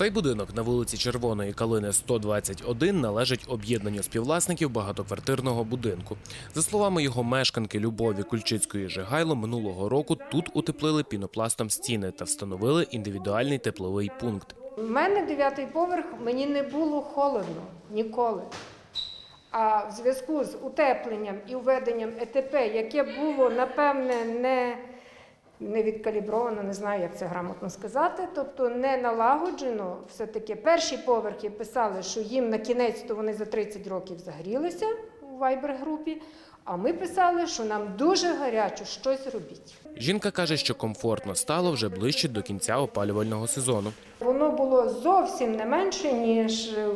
Цей будинок на вулиці Червоної Калини 121 належить об'єднанню співвласників багатоквартирного будинку. За словами його мешканки Любові Кульчицької Жигайло, минулого року тут утеплили пінопластом стіни та встановили індивідуальний тепловий пункт. У мене дев'ятий поверх, мені не було холодно ніколи. А в зв'язку з утепленням і введенням ЕТП, яке було, напевне, не, не відкалібровано, не знаю, як це грамотно сказати, тобто не налагоджено, все-таки перші поверхи писали, що їм на кінець то вони за 30 років загрілися у вайбер-групі, а ми писали, що нам дуже гарячо щось робіть. Жінка каже, що комфортно стало вже ближче до кінця опалювального сезону. Воно було зовсім не менше, ніж, е,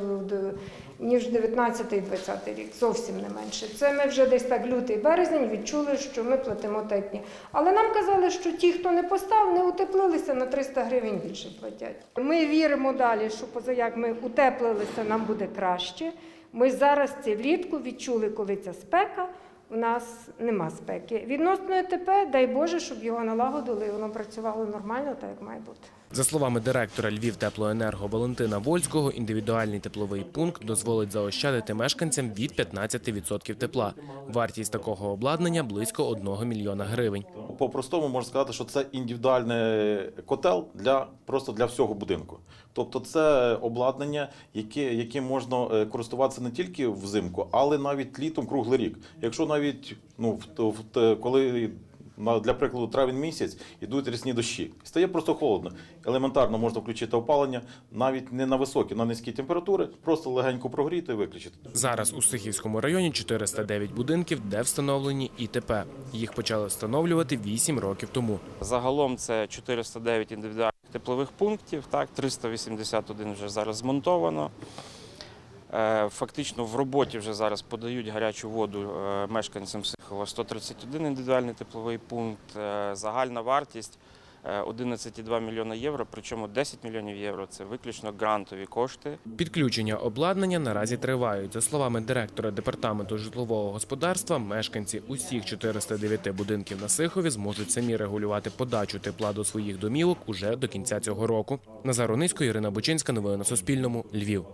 ніж 19-20 рік. Зовсім не менше. Це ми вже десь так лютий березень відчули, що ми платимо так. ні. Але нам казали, що ті, хто не постав, не утеплилися на 300 гривень більше платять. Ми віримо далі, що поза як ми утеплилися, нам буде краще. Ми зараз це влітку відчули, коли ця спека. У нас нема спеки. Відносно ЕТП, дай Боже, щоб його налагодили і воно працювало нормально, так як має бути. За словами директора Львів Теплоенерго Валентина Вольського, індивідуальний тепловий пункт дозволить заощадити мешканцям від 15% тепла. Вартість такого обладнання близько 1 мільйона гривень. По-простому можна сказати, що це індивідуальний котел для просто для всього будинку. Тобто, це обладнання, яке, яким можна е, користуватися не тільки взимку, але навіть літом круглий рік. Якщо навіть ну в, коли для прикладу травень місяць ідуть рясні дощі, стає просто холодно. Елементарно можна включити опалення навіть не на високі, на низькі температури, просто легенько прогріти і виключити. Зараз у Сихівському районі 409 будинків, де встановлені ІТП. Їх почали встановлювати 8 років тому. Загалом це 409 індивідуальних теплових пунктів, так, 381 вже зараз змонтовано. Е, Фактично в роботі вже зараз подають гарячу воду е, мешканцям Сихова 131 індивідуальний тепловий пункт. Е, Загальна вартість е, 11,2 мільйона євро, причому 10 мільйонів євро це виключно грантові кошти. Підключення обладнання наразі тривають. За словами директора департаменту житлового господарства, мешканці усіх 409 будинків на Сихові зможуть самі регулювати подачу тепла до своїх домівок уже до кінця цього року. Назар Онисько, Ірина Бучинська. Новини на Суспільному. Львів.